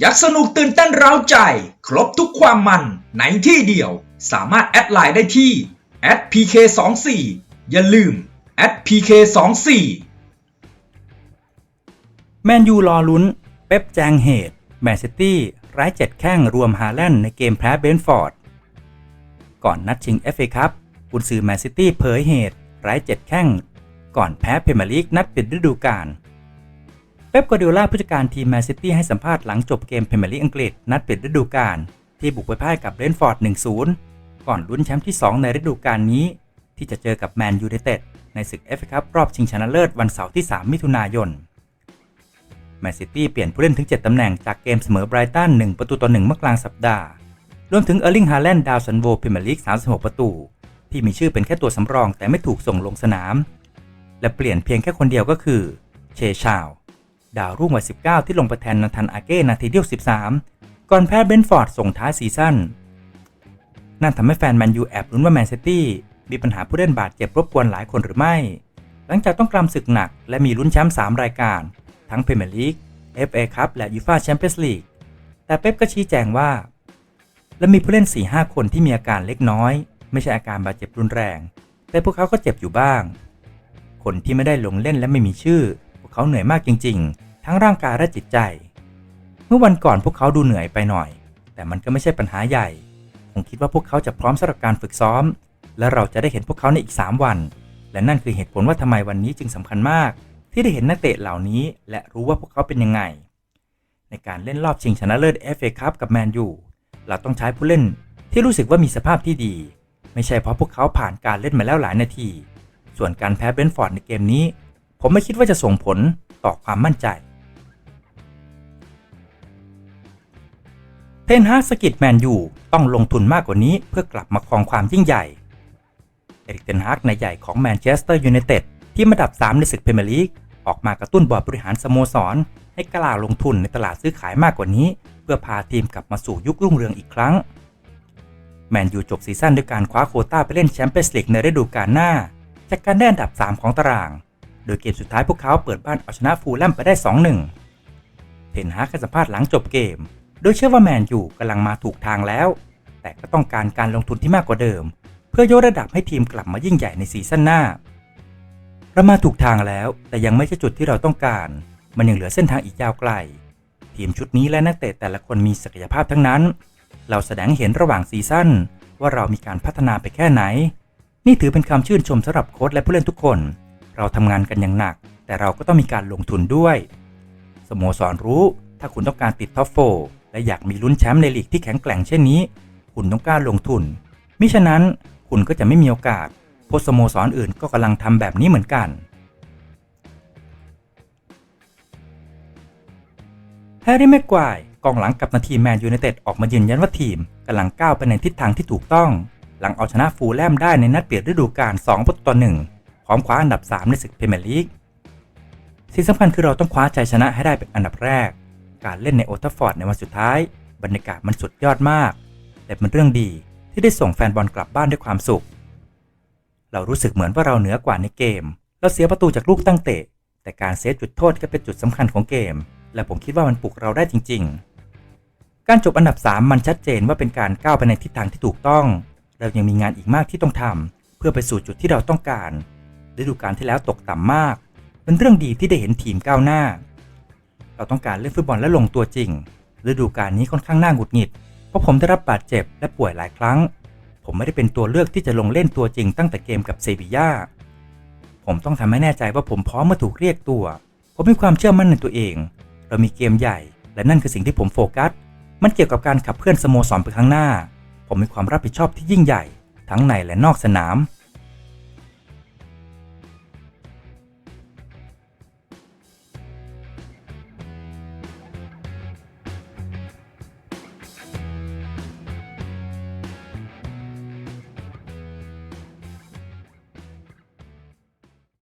อยากสนุกตื่นเต้นเร้าใจ ครบทุกความมันในที่เดียว สามารถแอดไลน์ได้ที่ @pk24 อย่าลืม @pk24 แมนยูรอลุ้น เป๊ปแจงเหตุแมนซิตี้ไร้เจ็ดแข้งรวมฮาแลนด์ในเกมแพ้เบนท์ฟอร์ด ก่อนนัดชิง FA คัพกุนซือแมนซิตี้เผยเหตุไร้เจ็ดแข้ง ก่อนแพ้เพรเมียร์ลีกนัดปิดฤดูกาล เป๊ปกัวดิโอลาผู้จัดการทีมแมนซิตี้ให้สัมภาษณ์หลังจบเกมพรีเมียร์ลีกอังกฤษนัดปิดฤดูกาลที่บุกไปพ่ายกับเรนฟอร์ด 1-0 ก่อนลุ้นแชมป์ที่ 2 ในฤดูกาลนี้ ที่จะเจอกับแมนยูไนเต็ดในศึก FA คัพรอบชิงชนะเลิศวันเสาร์ที่ 3 มิถุนายนแมนซิตี้เปลี่ยนผู้เล่นถึง 7 ตำแหน่งจากเกมเสมอไบรตัน 1 ประตูต่อ 1 เมื่อกลางสัปดาห์ รวมถึงเออร์ลิงฮาแลนด์ดาวซันโวพรีเมียร์ลีก 36 ประตู ที่มีชื่อเป็นแค่ตัวสำรองแต่ไม่ถูกส่งลงสนาม และเปลี่ยนเพียงแค่คนเดียวก็คือเชชาว ดาวรุ่งวัย 19 ที่ลงไปแทนนาธานอาเก้นาทีที่13 ก่อนแพ้เบนฟอร์ดส่งท้ายซีซั่น นั่นทำให้แฟนแมนยูแอบลุ้นว่าแมนซิตี้มีปัญหาผู้เล่นบาดเจ็บรบกวนหลายคนหรือไม่ หลังจากต้องกลำศึกหนักและมีลุ้นแชมป์3รายการ ทั้งพรีเมียร์ลีก FA คัพและยูฟ่าแชมเปี้ยนส์ลีก แต่เป๊ปก็ชี้แจงว่า และมีผู้เล่น 4-5 คนที่มีอาการเล็กน้อย ไม่ใช่อาการบาดเจ็บรุนแรง แต่พวกเขาก็เจ็บอยู่บ้าง คนที่ไม่ได้ลงเล่นและไม่มีชื่อ เขาเหนื่อยมากจริง ๆ ทั้งร่างกายและจิตใจ เมื่อวันก่อนพวกเขาดูเหนื่อยไปหน่อย แต่มันก็ไม่ใช่ปัญหาใหญ่ผมคิดว่าพวกเขาจะพร้อมสำหรับการฝึกซ้อม และเราจะได้เห็นพวกเขาในอีก 3 วัน และนั่นคือเหตุผลว่าทำไมวันนี้จึงสำคัญมาก ที่ได้เห็นนักเตะเหล่านี้ และรู้ว่าพวกเขาเป็นยังไง ในการเล่นรอบชิงชนะเลิศ FA คัพกับแมนยูเราต้องใช้ผู้เล่นที่รู้สึกว่ามีสภาพที่ดี ไม่ใช่เพราะพวกเขาผ่านการเล่นมาแล้วหลายนาที ส่วนการแพ้เบนฟอร์ดในเกมนี้ ผมไม่คิดว่าจะส่งผลต่อความมั่นใจ เทนฮากสกิดแมนยูต้องลงทุนมากกว่านี้เพื่อกลับมาครองความยิ่งใหญ่ เอริกเทนฮากนายใหญ่ของแมนเชสเตอร์ยูไนเต็ดที่มาดับ 3 ในศึกพรีเมียร์ลีกออกมากระตุ้นบอร์ดบริหารสโมสร ให้กล้าลงทุนในตลาดซื้อขายมากกว่านี้ เพื่อพาทีมกลับมาสู่ยุครุ่งเรืองอีกครั้ง แมนยูจบซีซั่นด้วยการคว้าโคต้าไปเล่นแชมเปี้ยนส์ลีกในฤดูกาลหน้า จากการได้อันดับ 3 ของตาราง โดยเกมสุดท้ายพวกเขาเปิดบ้านเอาชนะฟูลแลมไปได้ 2-1 เทนฮากให้สัมภาษณ์หลังจบเกม โดยเชื่อว่าแมนยูกำลังมาถูกทางแล้ว แต่ก็ต้องการการลงทุนที่มากกว่าเดิม เพื่อยกระดับให้ทีมกลับมายิ่งใหญ่ในซีซั่นหน้าเรามาถูกทางแล้ว แต่ยังไม่ใช่จุดที่เราต้องการ มันยังเหลือเส้นทางอีกยาวไกล ทีมชุดนี้และนักเตะแต่ละคนมีศักยภาพทั้งนั้น เราแสดงเห็นระหว่างซีซั่นว่าเรามีการพัฒนาไปแค่ไหน นี่ถือเป็นคำชื่นชมสำหรับโค้ชและผู้เล่นทุกคน เราทำงานกันอย่างหนัก แต่เราก็ต้องมีการลงทุนด้วย สโมสรรู้ถ้าคุณต้องการติดท็อปโฟร์และอยากมีลุ้นแชมป์ในลีกที่แข็งแกร่งเช่นนี้ คุณต้องกล้าลงทุน มิฉะนั้นคุณก็จะไม่มีโอกาสพราสโมสรออื่นก็กำลังทำแบบนี้เหมือนกัน แฮร์รี่แม็กควายกองหลังกับนาทีมแมนยูไนเต็ดออกมายืนยันว่าทีมกำลังก้าวไปในทิศทางที่ถูกต้อง หลังเอาชนะฟูลแลมได้ในนัดเปิดฤดูกาล2ประตูต่อ1 พร้อมคว้าอันดับ 3 ในศึกพรีเมียร์ลีกสิ่งสำคัญคือเราต้องคว้าชัยชนะให้ได้เป็นอันดับแรก การเล่นในโอทัฟฟอร์ดในวันสุดท้าย บรรยากาศมันสุดยอดมาก แต่เป็นเรื่องดีที่ได้ส่งแฟนบอลกลับบ้านด้วยความสุข เรารู้สึกเหมือนว่าเราเหนือกว่าในเกม เราเสียประตูจากลูกตั้งเตะ แต่การเซฟจุดโทษก็เป็นจุดสำคัญของเกม และผมคิดว่ามันปลุกเราได้จริง ๆ การจบอันดับ 3 มันชัดเจนว่าเป็นการก้าวไปในทิศทางที่ถูกต้อง เรายังมีงานอีกมากที่ต้องทำเพื่อไปสู่จุดที่เราต้องการ ฤดูกาลที่แล้วตกต่ำมาก เป็นเรื่องดีที่ได้เห็นทีมก้าวหน้า เราต้องการเล่นฟุตบอลและลงตัวจริง ฤดูกาลนี้ค่อนข้างน่าหงุดหงิด เพราะผมได้รับบาดเจ็บและป่วยหลายครั้ง ผมไม่ได้เป็นตัวเลือกที่จะลงเล่นตัวจริงตั้งแต่เกมกับเซบีย่า ผมต้องทำให้แน่ใจว่าผมพร้อมเมื่อถูกเรียกตัว ผมมีความเชื่อมั่นในตัวเอง เรามีเกมใหญ่ และนั่นคือสิ่งที่ผมโฟกัส มันเกี่ยวกับการขับเคลื่อนสโมสรไปข้างหน้า ผมมีความรับผิดชอบที่ยิ่งใหญ่ ทั้งในและนอกสนาม